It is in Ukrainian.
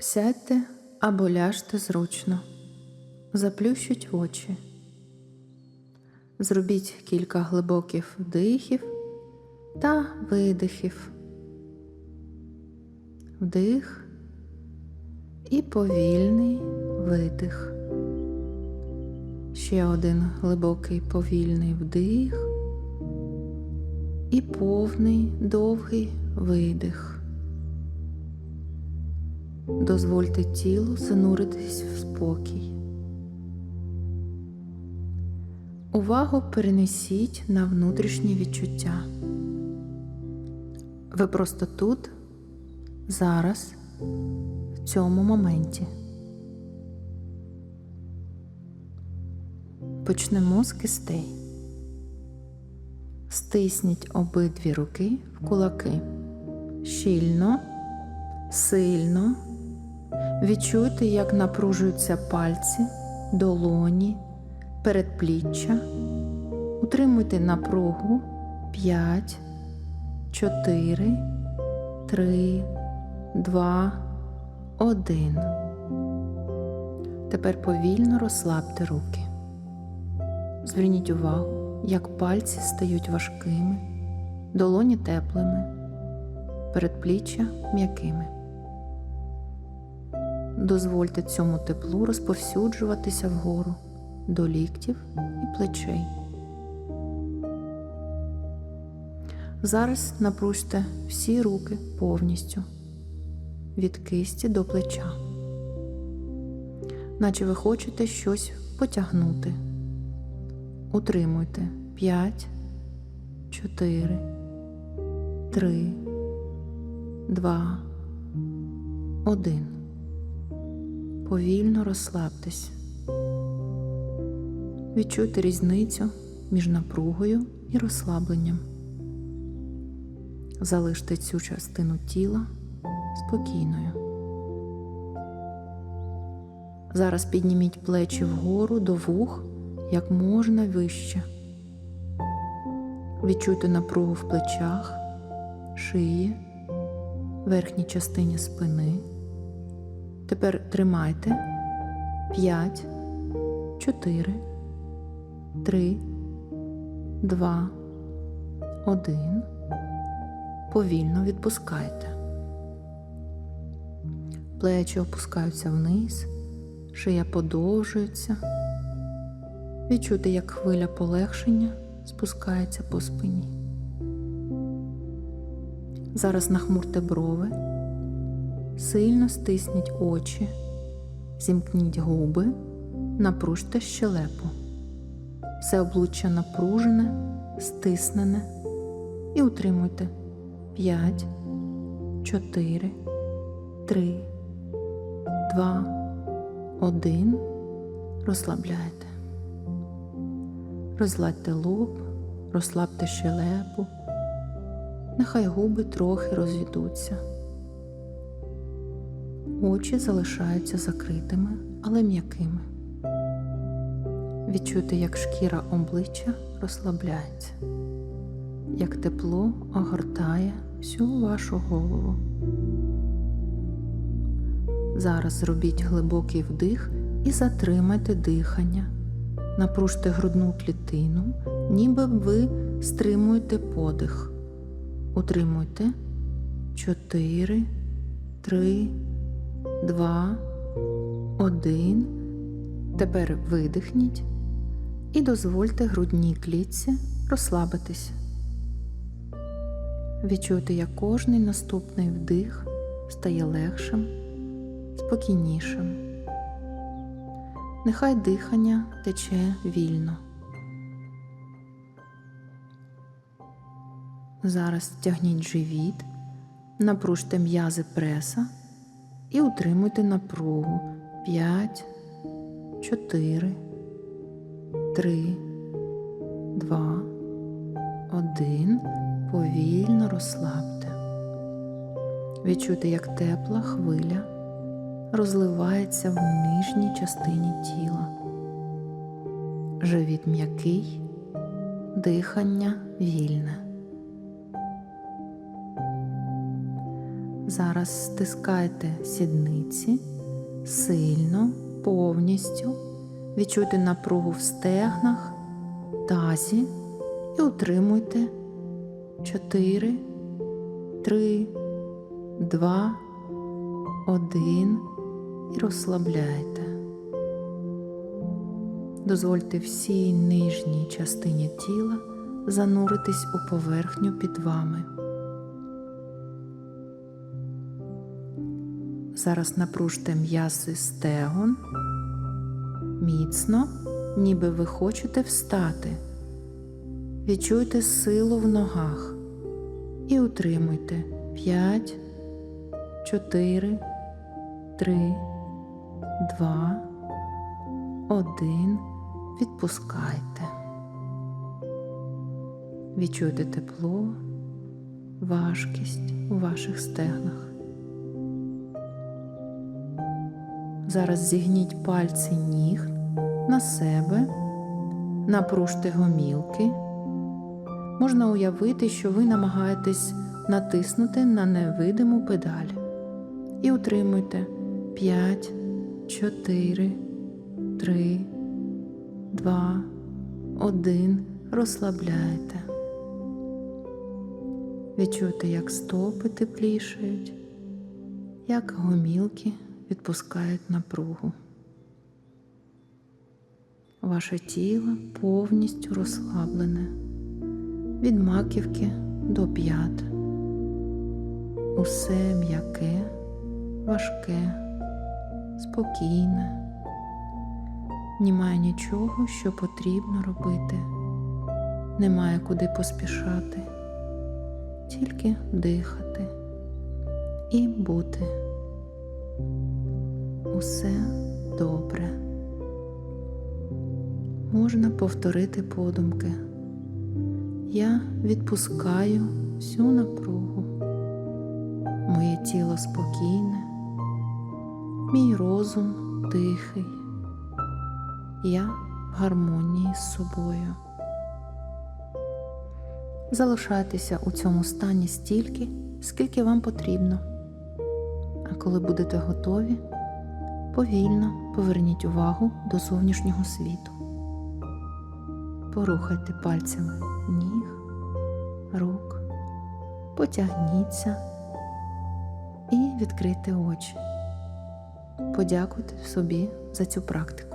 Сядьте або ляжте зручно, заплющіть очі. Зробіть кілька глибоких вдихів та видихів. Вдих і повільний видих. Ще один глибокий повільний вдих і повний довгий видих. Дозвольте тілу зануритись в спокій. Увагу перенесіть на внутрішні відчуття. Ви просто тут, зараз, в цьому моменті. Почнемо з кистей. Стисніть обидві руки в кулаки. Щільно, сильно. Відчуйте, як напружуються пальці, долоні, передпліччя. Утримуйте напругу 5, 4, 3, 2, 1. Тепер повільно розслабте руки. Зверніть увагу, як пальці стають важкими, долоні теплими, передпліччя м'якими. Дозвольте цьому теплу розповсюджуватися вгору до ліктів і плечей. Зараз напружте всі руки повністю від кисті до плеча, наче ви хочете щось потягнути. Утримуйте 5, 4, 3, 2, 1 повільно розслабтесь. Відчуйте різницю між напругою і розслабленням. Залиште цю частину тіла спокійною. Зараз підніміть плечі вгору до вух як можна вище. Відчуйте напругу в плечах, шиї, верхній частині спини. Тепер тримайте 5, 4, 3, 2, 1. Повільно відпускайте. Плечі опускаються вниз, шия подовжується. Відчуйте, як хвиля полегшення спускається по спині. Зараз нахмурте брови. Сильно стисніть очі, зімкніть губи, напружте щелепу. Все обличчя напружене, стиснене і утримуйте 5, 4, 3, 2, 1. Розслабляйте. Розладьте лоб, розслабте щелепу. Нехай губи трохи розвідуться. Очі залишаються закритими, але м'якими. Відчуйте, як шкіра обличчя розслабляється, як тепло огортає всю вашу голову. Зараз зробіть глибокий вдих і затримайте дихання. Напружте грудну клітину, ніби ви стримуєте подих. Утримуйте 4, 3, Два, один. Тепер видихніть і дозвольте грудній клітці розслабитись. Відчуйте, як кожний наступний вдих стає легшим, спокійнішим. Нехай дихання тече вільно. Зараз тягніть живіт, напружте м'язи преса і утримуйте напругу 5, 4, 3, 2, 1. Повільно розслабте. Відчуйте, як тепла хвиля розливається в нижній частині тіла. Живіт м'який, дихання вільне. Зараз стискайте сідниці сильно, повністю. Відчуйте напругу в стегнах, тазі і утримуйте 4, 3, 2, 1 і розслабляйте. Дозвольте всій нижній частині тіла зануритись у поверхню під вами. Зараз напружте м'яси стегон міцно, ніби ви хочете встати. Відчуйте силу в ногах і утримуйте 5, 4, 3, 2, 1. Відпускайте. Відчуйте тепло, важкість у ваших стегнах. Зараз зігніть пальці ніг на себе, напружте гомілки. Можна уявити, що ви намагаєтесь натиснути на невидиму педаль. І утримуйте 5, 4, 3, 2, 1. Розслабляйте. Відчуйте, як стопи теплішають, як гомілки відпускають напругу. Ваше тіло повністю розслаблене від маківки до п'ят. Усе м'яке, важке, спокійне. Немає нічого, що потрібно робити, немає куди поспішати, тільки дихати і бути. Усе добре. Можна повторити подумки. Я відпускаю всю напругу. Моє тіло спокійне, мій розум тихий. Я в гармонії з собою. Залишайтеся у цьому стані стільки, скільки вам потрібно. А коли будете готові, повільно поверніть увагу до зовнішнього світу. Порухайте пальцями ніг, рук, потягніться і відкрийте очі. Подякуйте собі за цю практику.